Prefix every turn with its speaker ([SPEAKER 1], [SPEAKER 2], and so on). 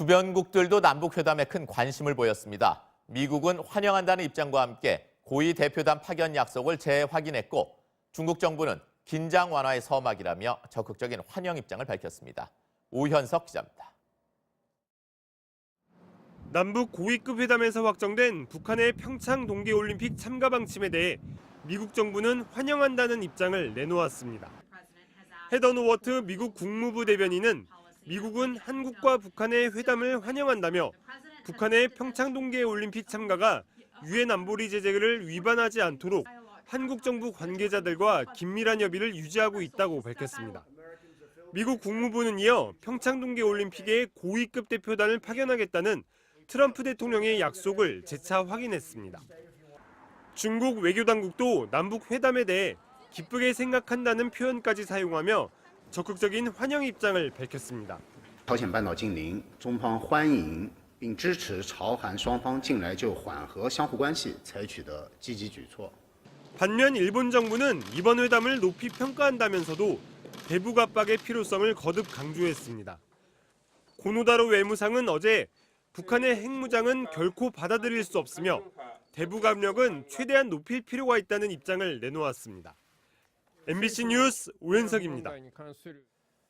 [SPEAKER 1] 주변국들도 남북 회담에 큰 관심을 보였습니다. 미국은 환영한다는 입장과 함께 고위 대표단 파견 약속을 재확인했고 중국 정부는 긴장 완화의 서막이라며 적극적인 환영 입장을 밝혔습니다. 오현석 기자입니다.
[SPEAKER 2] 남북 고위급 회담에서 확정된 북한의 평창 동계올림픽 참가 방침에 대해 미국 정부는 환영한다는 입장을 내놓았습니다. 헤더 노워트 미국 국무부 대변인은 미국은 한국과 북한의 회담을 환영한다며 북한의 평창 동계 올림픽 참가가 유엔 안보리 제재를 위반하지 않도록 한국 정부 관계자들과 긴밀한 협의를 유지하고 있다고 밝혔습니다. 미국 국무부는 이어 평창 동계 올림픽에 고위급 대표단을 파견하겠다는 트럼프 대통령의 약속을 재차 확인했습니다. 중국 외교당국도 남북 회담에 대해 기쁘게 생각한다는 표현까지 사용하며 적극적인 환영 입장을 밝혔습니다.
[SPEAKER 3] 朝鲜半岛近邻，中方欢迎并支持朝韩双方近来就缓和相互关系采取的积极举措。
[SPEAKER 2] 반면 일본 정부는 이번 회담을 높이 평가한다면서도 대북 압박의 필요성을 거듭 강조했습니다. 고노다로 외무상은 어제 북한의 핵무장은 결코 받아들일 수 없으며 대북 압력은 최대한 높일 필요가 있다는 입장을 내놓았습니다. MBC 뉴스 오현석입니다.